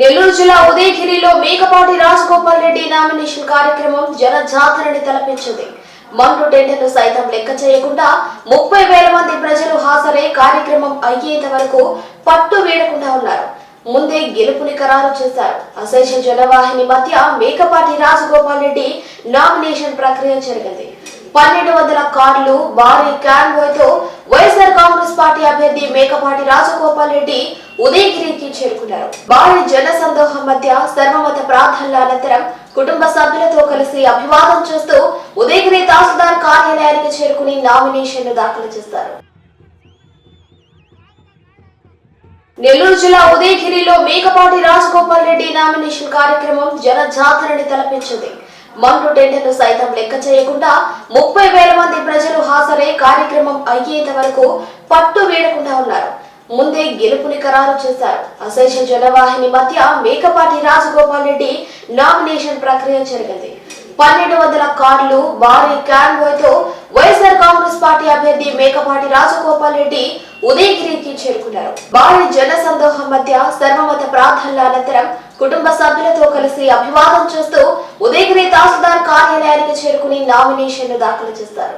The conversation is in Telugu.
నెల్లూరు జిల్లా ఉదయగిరిలో మేకపాటి రాజగోపాల్ రెడ్డి నామినేషన్ కార్యక్రమం జన జాతరని తలపించింది. మండు టెండర్ను సైతం లెక్క చేయకుండా ముప్పై వేల మంది ప్రజలు హాజరై కార్యక్రమం అయ్యేంత వరకు పట్టు వీడకుండా ఉన్నారు. ముందే గెలుపుని ఖరారు చేశారు. అశేష జనవాహిని మధ్య మేకపాటి రాజగోపాల్ రెడ్డి నామినేషన్ ప్రక్రియ జరిగింది. పన్నెండు వందల కార్లు భారీ కాన్వాయ్ వైఎస్ఆర్ కాంగ్రెస్ పార్టీ అభ్యర్థి మేకపాటి రాజగోపాల్ రెడ్డి ఉదయగిరికి చేరుకున్నారు. భారీ జన సందోహం మధ్య సర్వమత ప్రార్థనల అనంతరం కుటుంబ సభ్యులతో కలిసి అభివాదం చేస్తూ ఉదయగిరి తహసీల్దార్ కార్యాలయానికి చేరుకుని నామినేషన్ దాఖలు చేస్తారు. నెల్లూరు జిల్లా ఉదయగిరిలో మేకపాటి రాజగోపాల్ రెడ్డి నామినేషన్ కార్యక్రమం జన జాతరని తలపించింది. మండు టెండర్ను సైతం లెక్క చేయకుండా ముప్పై వేల మంది ప్రజలు హాజరై కార్యక్రమం అయ్యేంత వరకు పట్టు వీడకుండా ఉన్నారు. ముందే గెలుపుని ఖరారు చేశారు. అశేష జనవాహిని మధ్య మేకపాటి రాజగోపాల్ రెడ్డి నామినేషన్ ప్రక్రియ జరిగింది. పన్నెండు వందల కార్లు భారీ కాన్వాయ్ వైఎస్ఆర్ కాంగ్రెస్ పార్టీ అభ్యర్థి మేకపాటి రాజగోపాల్ రెడ్డి ఉదయగిరికి చేరుకున్నారు. భారీ జన సందోహం మధ్య సర్వమత ప్రార్థనల అనంతరం కుటుంబ సభ్యులతో కలిసి అభివాదం చేస్తూ ఉదయగిరి తహసీల్దార్ కార్యాలయానికి చేరుకుని నామినేషన్ దాఖలు చేస్తారు.